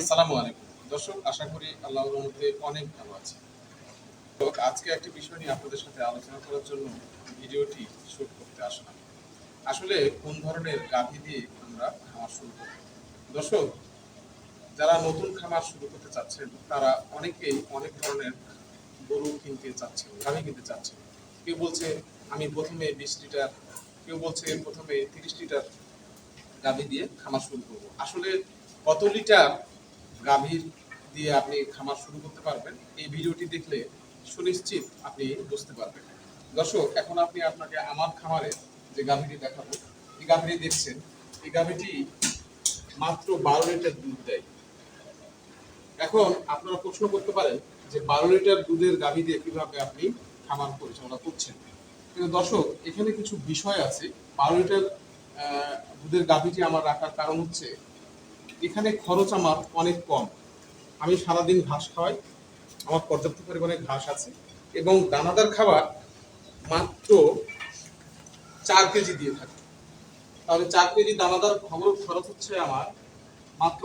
আসসালামু আলাইকুম। দর্শক, আশা করি আল্লাহর রহমতে অনেক ভালো আছে আজকে একটি বিষয় নিয়ে আপনাদের সাথে আলোচনা করার জন্য ভিডিওটি শুট করতে আসলাম। আসলে কোন ধরনের গাভী দিয়ে আমরা খামার শুরু করব? দর্শক, যারা নতুন খামার শুরু করতে চাচ্ছেন, তারা অনেকেই অনেক ধরনের গরু কিনতে চাচ্ছেন, গাভী কিনতে চাচ্ছেন। কেউ বলছে, আমি প্রথমে বিশ লিটার, কেউ বলছে, প্রথমে তিরিশ লিটার গাভী দিয়ে খামার শুরু করব। আসলে কত লিটার গাভীর দিয়ে আপনি খামার শুরু করতে পারবেন। এই ভিডিওটি দেখলে সুনিশ্চিত আপনি বুঝতে পারবেন। দর্শক, এখন আপনি আপনাকে আমার খামারে যে গাভীটি দেখাবো, এই গাভীটি দেখছেন। এই গাভীটি মাত্র বারো লিটার দুধ দেয়। এখন আপনারা প্রশ্ন করতে পারেন যে বারো লিটার দুধের গাভী দিয়ে কীভাবে আপনি খামার পরিচালনা করছেন? কিন্তু দর্শক, এখানে কিছু বিষয় আছে। বারো লিটার দুধের গাভীটি আমার রাখার কারণ হচ্ছে এখানে খরচ আমার অনেক কম। আমি সারাদিন ঘাস খাওয়াই, আমার পর্যাপ্ত পরিমাণে ঘাস আছে এবং দানাদার খাবার মাত্র চার কেজি দিয়ে থাকে। তাহলে চার কেজি দানাদার খবর খরচ হচ্ছে আমার মাত্র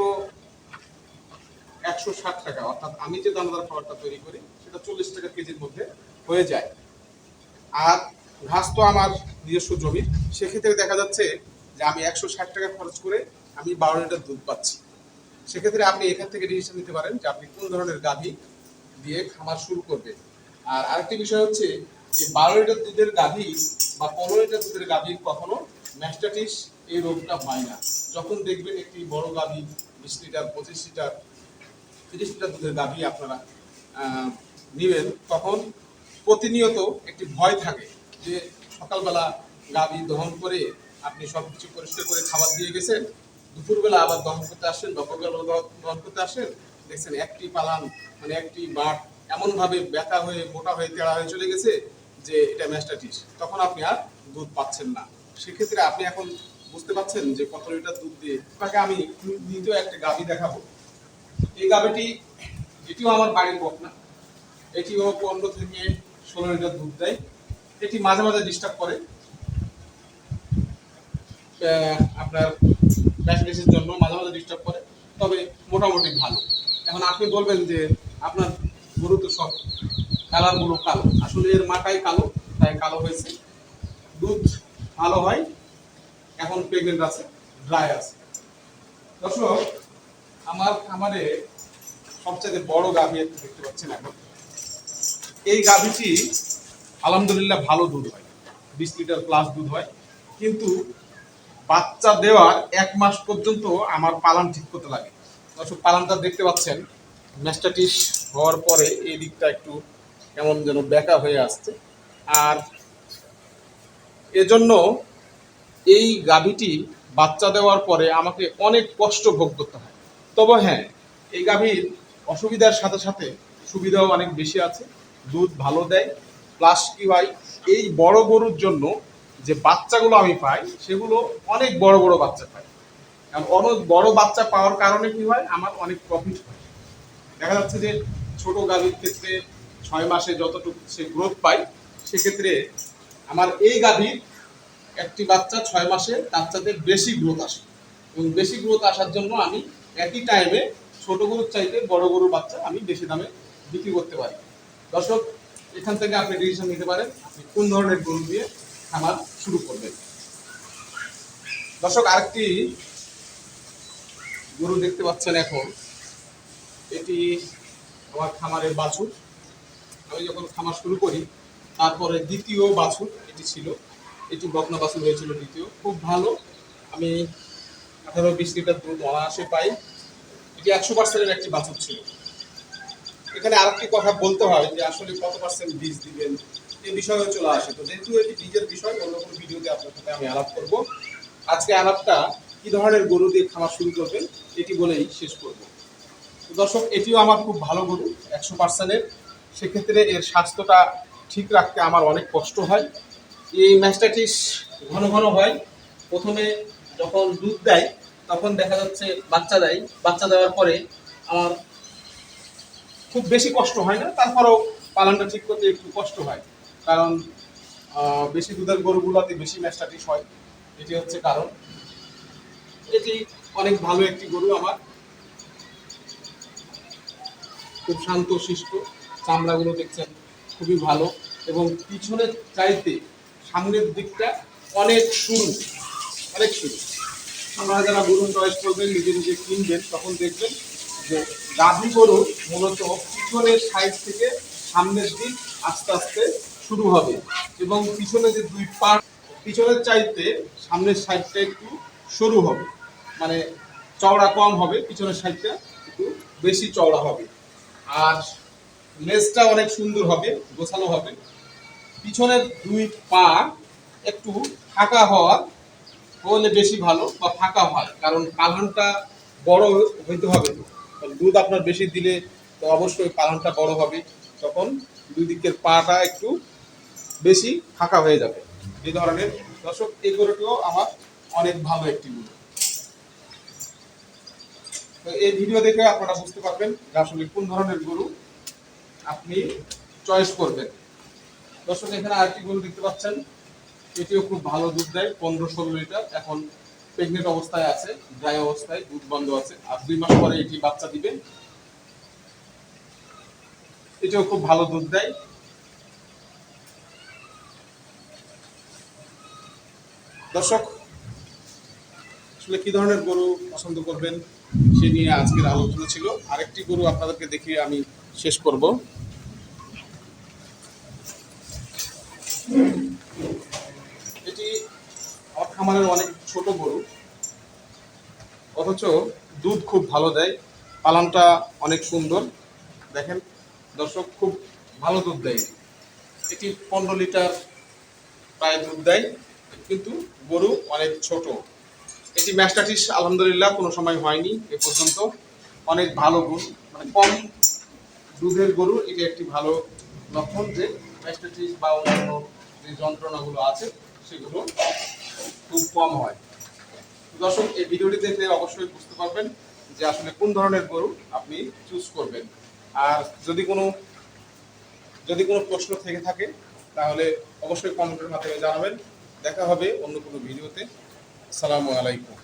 একশো ষাট টাকা। অর্থাৎ আমি যে দানাদার খাবারটা তৈরি করি, সেটা চল্লিশ টাকা কেজির মধ্যে হয়ে যায়। আর ঘাস তো আমার নিজস্ব জমির সেক্ষেত্রে দেখা যাচ্ছে যে আমি একশো ষাট টাকা খরচ করে আমি বারো লিটার দুধ পাচ্ছি। সেক্ষেত্রে আপনি এখান থেকে ডিসিশন নিতে পারেন যে আপনি কোন ধরনের গাভী দিয়ে খামার শুরু করবেন। আর আরেকটি বিষয় হচ্ছে যে বারো লিটার দুধের গাভী বা পনেরো লিটার দুধের গাভীর কখনো ম্যাস্টাটিস এই রোগটা হয় না। যখন দেখবেন একটি বড় গাভী, বিশ লিটার, পঁচিশ লিটার, তিরিশ লিটার দুধের গাভী আপনারা নেবেন, তখন প্রতিনিয়ত একটি ভয় থাকে যে সকালবেলা গাভী দহন করে আপনি সব কিছু পরিষ্কার করে খাবার দিয়ে গেছেন দুপুরবেলা আবার দহন করতে আসেন বা ভোরবেলা দহন করতে আসেন, দেখছেন একটি পালান মানে একটি বাট এমনভাবে ব্যথা হয়ে মোটা হয়ে তেড়া হয়ে চলে গেছে যে এটা ম্যাস্টাটিস। তখন আপনি আর দুধ পাচ্ছেন না। সেক্ষেত্রে আপনি এখন বুঝতে পারছেন যে কত লিটার দুধ দিয়ে, আপনাকে আমি দ্বিতীয় একটা গাভী দেখাবো। এই গাভীটি, এটিও আমার বাড়ির বকনা এটিও পনেরো থেকে ষোলো লিটার দুধ দেয়। এটি মাঝে মাঝে ডিস্টার্ব করে। আপনার ডায়াবেটিসের জন্য মাঝে মাঝে ডিস্টার্ব করে, তবে মোটামুটি ভালো। এখন আপনি বলবেন যে আপনার গরু তো সব কালার গরু কালো। আসলে এর মাটাই কালো, তাই কালো হয়েছে। দুধ ভালো হয়, এখন প্রেগনেন্ট আছে ড্রাই আছে। দর্শক, আমার খামারে সবচেয়ে বড় গাভী একটা দেখতে পাচ্ছেন এখন। এই গাভীটি আলহামদুলিল্লাহ ভালো দুধ হয়। বিশ লিটার প্লাস দুধ হয়। কিন্তু বাচ্চা দেওয়ার এক মাস পর্যন্ত আমার পালান ঠিক করতে লাগে। দর্শক, পালানটা দেখতে পাচ্ছেন, ম্যাস্টাটিস হওয়ার পরে এই দিকটা একটু কেমন যেন বেঁকা হয়ে আসছে। আর এজন্য এই গাভীটি বাচ্চা দেওয়ার পরে আমাকে অনেক কষ্ট ভোগ করতে হয়। তবে হ্যাঁ এই গাভীর অসুবিধার সাথে সাথে সুবিধাও অনেক বেশি আছে। দুধ ভালো দেয়। প্লাস কি হয়, এই বড় গরুর জন্য যে বাচ্চাগুলো আমি পাই, সেগুলো অনেক বড় বড় বাচ্চা পাই। এবং অনেক বড় বাচ্চা পাওয়ার কারণে কি হয়, আমার অনেক প্রফিট হয়। দেখা যাচ্ছে যে ছোট গাভীর ক্ষেত্রে ছয় মাসে যতটুকু সে গ্রোথ পায়, সেক্ষেত্রে আমার এই গাভীর একটি বাচ্চা ছয় মাসে চাইতে বেশি গ্রোথ আসে। এবং বেশি গ্রোথ আসার জন্য আমি একই টাইমে ছোট গরুর চাইতে বড় গরুর বাচ্চা আমি বেশি দামে বিক্রি করতে পারি। দর্শক, এখান থেকে আপনি ডিসিশন নিতে পারেন আপনি কোন ধরনের গরু দিয়ে খামার শুরু করবেন দর্শক, আরেকটি গরু দেখতে পাচ্ছেন এখন। এটি আমার খামারের বাছুর। আমি যখন খামার শুরু করি, তারপরে দ্বিতীয় বাছুর এটি ছিল। এটি বকনা বাছুর হয়েছিল দ্বিতীয়। খুব ভালো। আমি আঠারো বিশ লিটার দুধ অনায়াসে পাই। এটি একশো পার্সেন্টের একটি বাছুর ছিল। এখানে আরেকটি কথা বলতে হয় যে আসলে কত পার্সেন্ট বীজ দিবেন? এই বিষয়ে চলে আসে। তো যেহেতু এটি বীজের বিষয়, অন্য কোনো ভিডিওতে আপনার সাথে আমি আলাপ করব। আজকে আলাপটা কি ধরনের গরু দিয়ে খামার শুরু করবেন, এটি বলেই শেষ করব। তো দর্শক, এটিও আমার খুব ভালো গরু, একশো পার্সেন্টের। সেক্ষেত্রে এর স্বাস্থ্যটা ঠিক রাখতে আমার অনেক কষ্ট হয়। এই ম্যাস্টাইটিস ঘন ঘন হয়। প্রথমে যখন দুধ দেয়, তখন দেখা যাচ্ছে বাচ্চা দেয়। বাচ্চা দেওয়ার পরে আমার খুব বেশি কষ্ট হয় না, তারপরেও পালনটা ঠিক করতে একটু কষ্ট হয়। কারণ বেশি দুধের গরুগুলোতে বেশি ম্যাস্টাটিস হয়। এটি হচ্ছে কারণ। এটি অনেক ভালো একটি গরু আমার। খুব শান্ত শিষ্ট চামড়াগুলো দেখছেন, খুবই ভালো। এবং পিছনের চাইতে সামনের দিকটা অনেক সরু অনেক সরু আপনারা যারা গরু চয়েস করবেন, নিজে নিজে কিনবেন, তখন দেখবেন যে গাভী গরু মূলত পিছনের সাইড থেকে সামনের দিক আস্তে আস্তে শুরু হবে এবং পিছনে যে দুই পা পিছনের চাইতে সামনের সাইডটা একটু সরু হবে। মানে চওড়া কম হবে, পিছনের সাইডটা একটু বেশি চওড়া হবে। আর লেজটা অনেক সুন্দর হবে, গোছালো হবে। পিছনের দুই পা একটু ফাঁকা হওয়া হলে বেশি ভালো বা ফাঁকা হয়, কারণ পালনটা বড় হইতে হবে। দুধ আপনার বেশি দিলে তো অবশ্যই পালনটা বড় হবে। তখন দুই দিকের পাটা একটু বেশি ফাঁকা হয়ে যাবে। এই ধরনের দর্শক এই গরুটিও আমার অনেক ভালো একটি গরু। তো এই ভিডিও দেখে আপনারা বুঝতে পারবেন যে আসলে কোন ধরনের গরু আপনি চয়েস করবেন। দর্শক, এখানে আরেকটি গরু দেখতে পাচ্ছেন। এটিও খুব ভালো দুধ দেয়, পনেরো ষোলো লিটার। এখন প্রেগনেন্ট অবস্থায় আছে ড্রাই অবস্থায়, দুধ বন্ধ আছে। আর দুই মাস পরে এটি বাচ্চা দিবে। এটিও খুব ভালো দুধ দেয়। দর্শক, আসলে কি ধরনের গরু পছন্দ করবেন সে নিয়ে আজকের আলোচনা ছিল। আরেকটি গরু আপনাদেরকে দেখিয়ে আমি শেষ করব। এটি খামারের অনেক ছোট গরু, অথচ দুধ খুব ভালো দেয়, পালনটা অনেক সুন্দর। দেখেন, দর্শক, খুব ভালো দুধ দেয় এটি পনেরো লিটার প্রায় দুধ দেয়। কিন্তু গরু অনেক ছোট। এটি ম্যাস্টাটিস আলহামদুলিল্লাহ কোনো সময় হয়নি এ পর্যন্ত। অনেক ভালো গুণ মানে কম দুধের গরু, এটি একটি ভালো লক্ষণ যে ম্যাস্টাটিস বা অন্যান্য যে যন্ত্রণাগুলো আছে, সেগুলো খুব কম হয়। দর্শক, এই ভিডিওটি দেখলে অবশ্যই বুঝতে পারবেন যে আসলে কোন ধরনের গরু আপনি চুজ করবেন। আর যদি কোনো যদি কোনো প্রশ্ন থেকে থাকে, তাহলে অবশ্যই কমেন্টের মাধ্যমে জানাবেন। দেখা হবে অন্য কোনো ভিডিওতে। সালামু আলাইকুম।